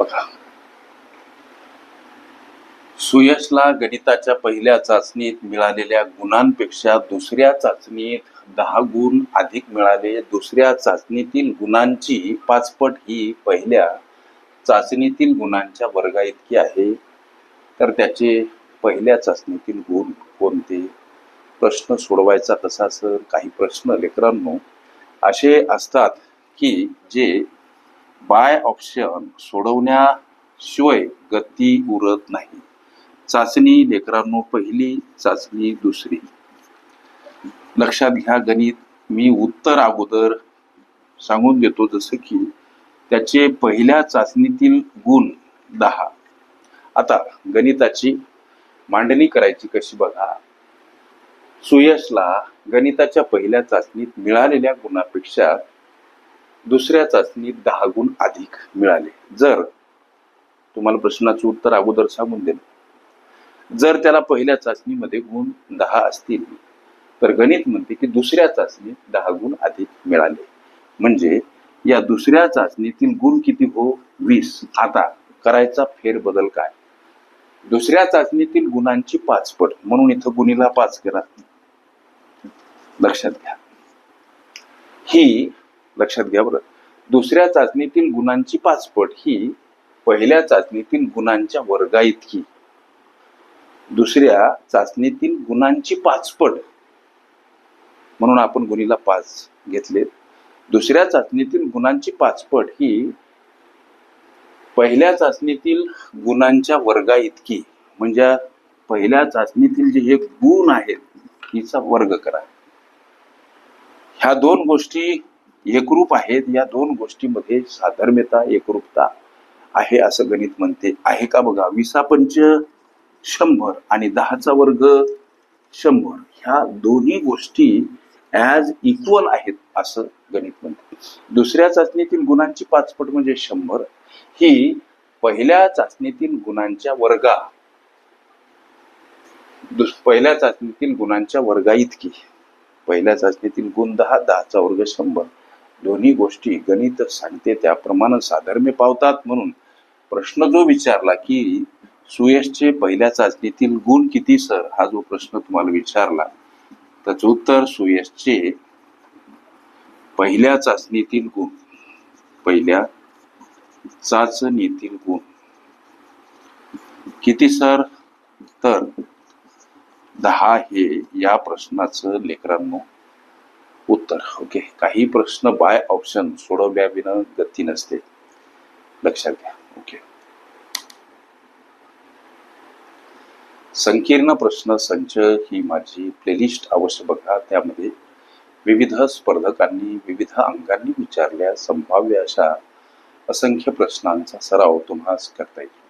बघा. सुयशला गणिताच्या पहिल्या चाचणीत मिळालेल्या गुणांपेक्षा दुसऱ्या चाचणीत दहा गुण अधिक मिळाले. दुसऱ्या चाचणीतील गुणांची पाचपट ही पहिल्या चाचणीतील गुणांच्या वर्गा इतकी आहे. तर त्याचे पहिल्या चाचणीतील गुण कोणते? प्रश्न सोडवायचा कसा सर? काही प्रश्न लेकरांनो. असे असतात की जे बाय ऑप्शन सोडवण्याशिवाय गती उरत नाही. चाचणी लेकरांनो पहिली चाचणी दुसरी. लक्षात घ्या गणित. मी उत्तर अगोदर सांगून देतो जसं की त्याचे पहिल्या चाचणीतील गुण दहा. आता गणिताची मांडणी करायची कशी बघा. सुयशला गणिताच्या पहिल्या चाचणीत मिळालेल्या गुणापेक्षा दुसऱ्या चाचणीत दहा गुण अधिक मिळाले. जर तुम्हाला प्रश्नाचं उत्तर अगोदर सांगून देईल जर त्याला पहिल्या चाचणीमध्ये गुण दहा असतील तर गणित म्हणते की दुसऱ्या चाचणीत दहा गुण अधिक मिळाले. म्हणजे या दुसऱ्या चाचणीतील गुण किती हो? वीस. आता करायचा फेरबदल काय? दुसऱ्या चाचणीतील गुणांची पाचपट म्हणून इथं गुणीला पाच करा. लक्षात घ्या. ही लक्षात घ्या बरं. दुसऱ्या चाचणीतील गुणांची पाचपट ही पहिल्या चाचणीतील गुणांच्या वर्गा इतकी दुसऱ्या चाचणीतील गुणांची पाचपट. म्हणून आपण गुणीला पाच घेतले. दुसऱ्या चाचणीतील गुणांची पाचपट ही पहिल्या चाचणीतील गुणांच्या वर्गा इतकी म्हणजे पहिल्या चाचणीतील जे हे गुण आहेत हिचा वर्ग करा. ह्या दोन गोष्टी एकरूप आहेत या दोन गोष्टीमध्ये साधर्म्यता एकरूपता आहे असं गणित म्हणते. आहे का बघा? विसा पंच शंभर आणि दहाचा वर्ग शंभर. ह्या दोन्ही गोष्टी ॲज इक्वल आहेत असं गणित म्हणते. दुसऱ्या चाचणीतील गुणांची पाचपट म्हणजे शंभर. ही पहिल्या चाचणीतील गुणांच्या वर्गा दुस पहिल्या चाचणीतील गुणांच्या वर्गा इतकी. पहिल्या चाचणीतील गुण दहा दहाचा वर्ग शंभर. दोन्ही गोष्टी गणित सांगते त्याप्रमाणे साधर्म्य पावतात म्हणून प्रश्न जो विचारला की सुयशचे पहिल्या चाचणीतील गुण किती सर? हा जो प्रश्न तुम्हाला विचारला त्याचं उत्तर सुयशचे पहिल्या चाचणीतील गुण पहिल्या चाचणीतील गुण. किती सर? तर दहा हे या प्रश्नाचं लेकरांनो उत्तर. ओके काही प्रश्न बाय ऑप्शन सोडवल्याविना गती नसते. लक्षात घ्या. ओके संकीर्ण प्रश्न संच ही माझी प्लेलिस्ट अवश्य बघा. त्यामध्ये विविध स्पर्धकांनी विविध अंगांनी विचारल्या संभाव्य अशा असंख्य प्रश्नांचा सराव तुम्हाला करता येईल.